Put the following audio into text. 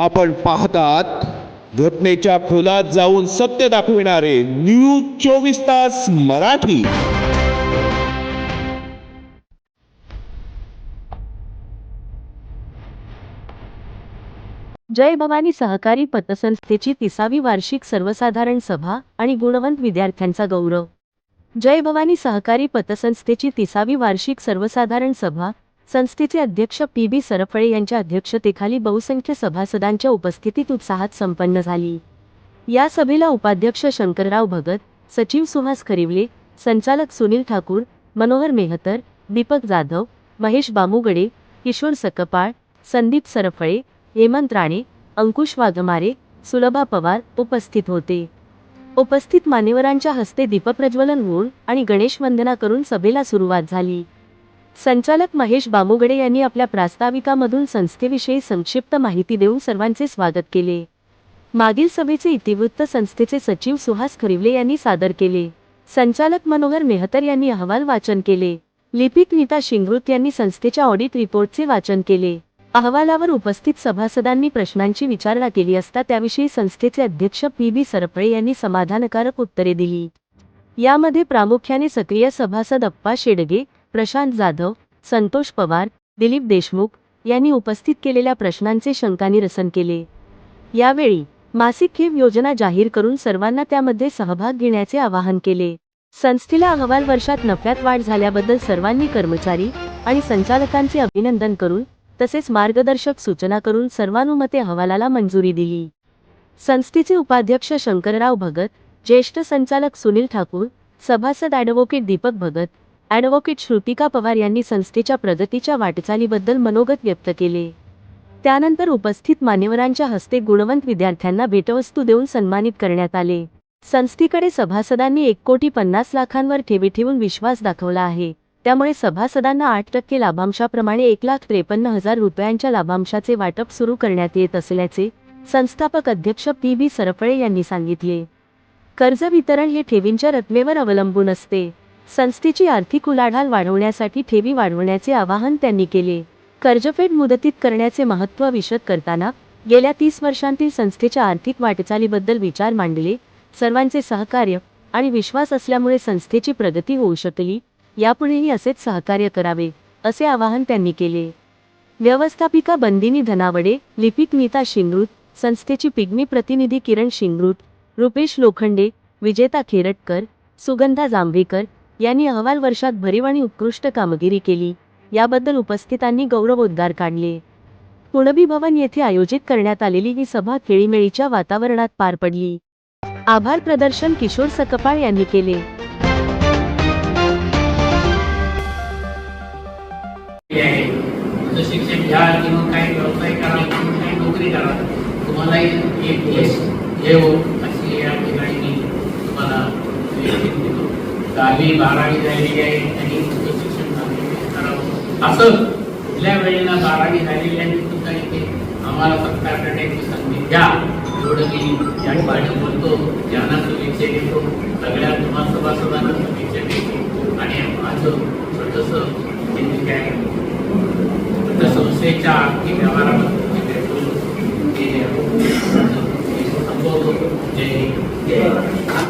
आपण पाहतात घटनेच्या खोलात जाऊन सत्य दाखविणारे न्यूज चोवीस तास मराठी. जय भवानी सहकारी पतसंस्थेची तिसावी वार्षिक सर्वसाधारण सभा आणि गुणवंत विद्यार्थ्यांचा गौरव. जय भवानी सहकारी पतसंस्थेची तिसावी वार्षिक सर्वसाधारण सभा संस्थेचे अध्यक्ष पी बी सरफळे यांच्या अध्यक्षतेखाली बहुसंख्य सभासदांच्या उपस्थितीत उत्साहात संपन्न झाली. या सभेला उपाध्यक्ष शंकरराव भगत सचिव सुहास खरिवले संचालक सुनील ठाकूर मनोहर मेहतर दीपक जाधव महेश बामुगडे किशोर सकपाळ संदीप सरफळे हेमंत राणे अंकुश वाघमारे सुलभा पवार उपस्थित होते. उपस्थित मान्यवरांच्या हस्ते दीपप्रज्वलन होऊन आणि गणेश वंदना करून सभेला सुरुवात झाली. संचालक महेश बामुगडे यांनी आपल्या प्रास्ताविकामधून संस्थेविषयी संक्षिप्त माहिती देऊन सर्वांचे स्वागत केले. मागील सभेचे इतिवृत्त संस्थेचे सचिव सुहास खरिवले यांनी सादर केले. संचालक मनोहर मेहतर यांनी अहवाल वाचन केले. लिपिक नीता शिंगृत यांनी संस्थेच्या ऑडिट रिपोर्टचे वाचन केले. अहवालावर उपस्थित सभासदांनी प्रश्नांची विचारणा केली असता त्याविषयी संस्थेचे अध्यक्ष पी बी सरपळे यांनी समाधानकारक उत्तरे दिली. यामध्ये प्रामुख्याने सक्रिय सभासद अप्पा शेडगे प्रशांत जाधव संतोष पवार दिलीप देशमुख यांनी उपस्थित केलेल्या प्रश्नांचे शंकानिरसन केले. यावेळी मासिक खेप योजना जाहीर करून सर्वांना त्यामध्ये सहभाग घेण्याचे आवाहन केले. संस्थेला अहवाल वर्षात नफ्यात वाढ झाल्याबद्दल सर्वांनी कर्मचारी आणि संचालकांचे अभिनंदन करून तसेच मार्गदर्शक सूचना करून सर्वानुमते अहवालाला मंजुरी दिली. संस्थेचे उपाध्यक्ष शंकरराव भगत ज्येष्ठ संचालक सुनील ठाकूर सभासद ॲडव्होकेट दीपक भगत ॲडव्होकेट श्रुतिका पवार यांनी संस्थेच्या प्रगतीच्या वाटचालीबद्दल मनोगत व्यक्त केले. त्यानंतर उपस्थित मान्यवरांच्या हस्ते गुणवंत विद्यार्थ्यांना भेटवस्तू देऊन सन्मानित करण्यात आले. संस्थेकडे सभासदांनी एक कोटी पन्नास लाखांवर ठेवी ठेवून विश्वास दाखवला आहे. त्यामुळे सभासदांना आठ टक्के लाभांशाप्रमाणे एक लाख त्रेपन्न हजार रुपयांच्या लाभांशाचे वाटप सुरू करण्यात येत असल्याचे संस्थापक अध्यक्ष पी बी सरफळे यांनी सांगितले. कर्ज वितरण हे ठेवींच्या रकमेवर अवलंबून असते. संस्थेची आर्थिक उलाढाल वाढवण्यासाठी ठेवी वाढवण्याचे आवाहन त्यांनी केले. कर्जफेड मुदतीत करण्याचे महत्त्व विशद करताना गेल्या तीस वर्षांतील संस्थेच्या आर्थिक वाटचालीबद्दल विचार मांडले. सर्वांचे सहकार्य आणि विश्वास असल्यामुळे संस्थेची प्रगती होऊ शकली. यापुढेही असेच सहकार्य करावे असे आवाहन त्यांनी केले. व्यवस्थापिका बंदिनी धनावडे लिपिक नीता शिंगरूत संस्थेची पिग्मी प्रतिनिधी किरण शिंगरूट रुपेश लोखंडे विजेता खेरटकर सुगंधा जांभेकर यांनी अहवाल वर्षात भरीव आणि उत्कृष्ट कामगिरी केली याबद्दल उपस्थितांनी गौरवोद्गार काढले कुणबी भवन येथे आयोजित करण्यात आलेली ही सभा खेळीमेळीच्या वातावरणात पार पडली आभार प्रदर्शन किशोर सकपाळ यांनी केले शिक्षण घ्या किंवा काही व्यवसाय करा किंवा काही नोकरी करा तुम्हाला एक यश हे हो अशी या ठिकाणी मी तुम्हाला दहावी बारावी झालेली आहे त्यांनी तुमचं शिक्षण करावं असं कुठल्या वेळेला बारावी झालेल्यांनी सुद्धा इथे आम्हाला सत्कार करण्याची संधी द्या एवढं मी या ठिकाणी बोलतो ज्यांना शुभेच्छा देतो सगळ्या तुम्हा सभासदांना शुभेच्छा देतो आणि माझं छोटंसं म्हणजे काय? संस्थेच्या आर्थिक व्यवहाराबद्दल संभवतो जय जय